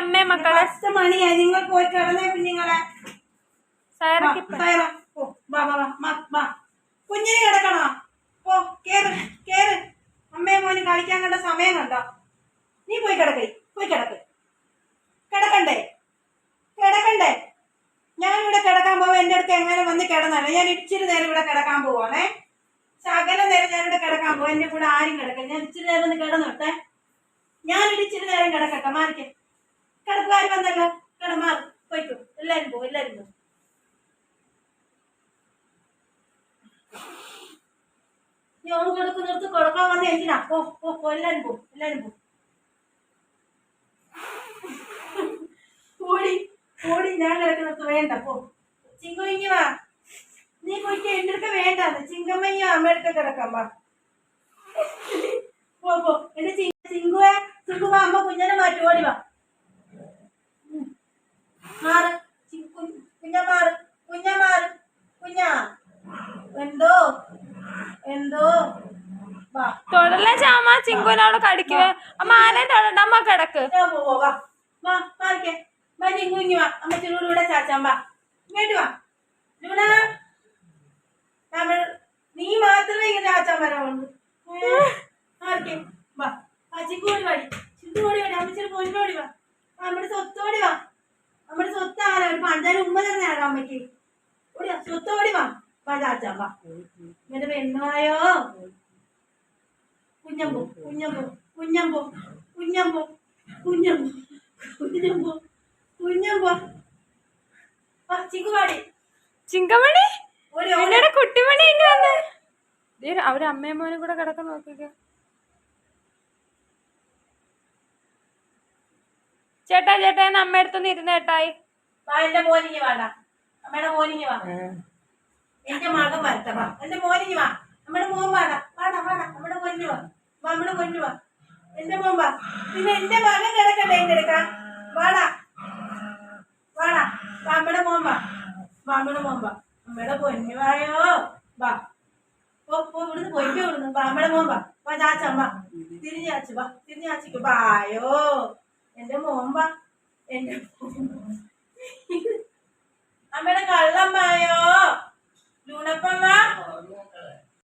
അമ്മേ മക്കളെ. പത്ത് മണിയായി. നിങ്ങൾ പോയി കിടന്നേ കുഞ്ഞുങ്ങളെ കുഞ്ഞിനെ കിടക്കണോ? പോ കേറ് കേറ്. അമ്മയും മോനും കളിക്കാൻ കണ്ട സമയം കണ്ടോ? നീ പോയി കിടക്കേ പോയി കിടക്ക്. കിടക്കണ്ടേ? കിടക്കണ്ടേ? ഞാനിവിടെ കിടക്കാൻ പോവാ. എന്റെ അടുത്ത് എങ്ങനെ വന്ന് കിടന്നാണ് ഞാൻ ഇച്ചിരി നേരം ഇവിടെ കിടക്കാൻ പോവാണേ. ശകല നേരം ഞാനിവിടെ കിടക്കാൻ പോവാ. എന്റെ കൂടെ ആരും കിടക്കില്ല ഞാൻ ഇച്ചിരി നേരം ഒന്ന് കിടന്നോട്ടെ. ഞാൻ ഇച്ചിരി നേരം കിടക്കട്ടെ. മാറിക്കെ. കിടപ്പുകാർ വന്നല്ലോ. കിടമാർ പോയിട്ടു എല്ലാരും പോ എല്ലാരും പോ. ഞാൻ ഓൺ കൊടുക്കുന്നിടത്ത് കൊടുക്കാൻ വന്ന എന്തിനാ? പോ പോ പോ എല്ലാരും പോ എല്ലാരും പോ. ഓടി ഓടി ഞാൻ കിടക്കുന്നിടത്ത് വേണ്ട പോ. ചിങ്കുഞ്ഞി വാ. നീ പോയിട്ട് എന്റെ അടുത്ത് വേണ്ടാന്ന് ചിങ്കമ്മയും അമ്മയുടെ കിടക്കാം വാ. പോ പോ. എന്റെ ചി- ചിങ്കുവേ ചിങ്കു അമ്മ കുഞ്ഞനെ മാറ്റി. ഓടി വാ. തൊടല്ലേ ചാമ ചിങ്കുനോട് കടിക്കുവേ. അമ്മ ആനേ തൊടണ്ട. അമ്മ കിടക്ക്. നീ മാത്രമേ ഇങ്ങനെ ചാച്ചാൻ വാ. ആരാ? ഉമ്മ ഓടി വാ സ്വത്തോടി വാ. വാ ചാച്ചാ വാ. ഇങ്ങനെ പെണ്ണായോ കുഞ്ഞമ്പോ കുഞ്ഞമ്പോ കുഞ്ഞമ്പോ കുഞ്ഞമ്പോ കുഞ്ഞമ്പോ കുഞ്ഞമ്പോ കുഞ്ഞമ്പോ. ചിങ്കമണി. ഓടി എന്നോട് കുട്ടിമണി ഇങ്ങ് വന്ന്? ദേ, അവർ അമ്മയും മോനും കൂടെ കിടക്കാൻ നോക്കിക്ക. ചേട്ടാ ചേട്ടാ എന്ന് അമ്മ അടുത്തൊന്ന് ഇരുന്ന് ചേട്ടായി വാ എന്റെ മോനിങ്ങി വാടാ. അമ്മയുടെ മോനിങ്ങി വാ. എന്റെ മകൻ വരത്തവാ വാ. എന്റെ മോനിങ്ങി വാ. നമ്മുടെ മോൻ വാടാ നമ്മുടെ പൊന്നു വാ വാ നമ്മുടെ പൊന്നു വാ. എന്റെ മോൻ പിന്നെ എന്റെ മകൻ കിടക്കട്ടെ എന്റെ എടുക്കാം വാടാ. വാടാ. നമ്മുടെ മോൻ നമ്മുടെ പൊന്നുവായോ മോൻ വാ. അമ്മയുടെ പൊന്നു വായോ. വാ. പോ ഇവിടുന്ന് പൊയ്ക്കോ ഇവിടുന്ന്. നമ്മുടെ മോൻ വാ. വാ ചാച്ചാ വാ. തിരിഞ്ഞ് ചാച്ചു വാ. തിരിഞ്ഞ് ചാച്ചിക്ക് വായോ. എന്റെ മോൻ എന്റെ അമ്മയുടെ കള്ളമ്മായോ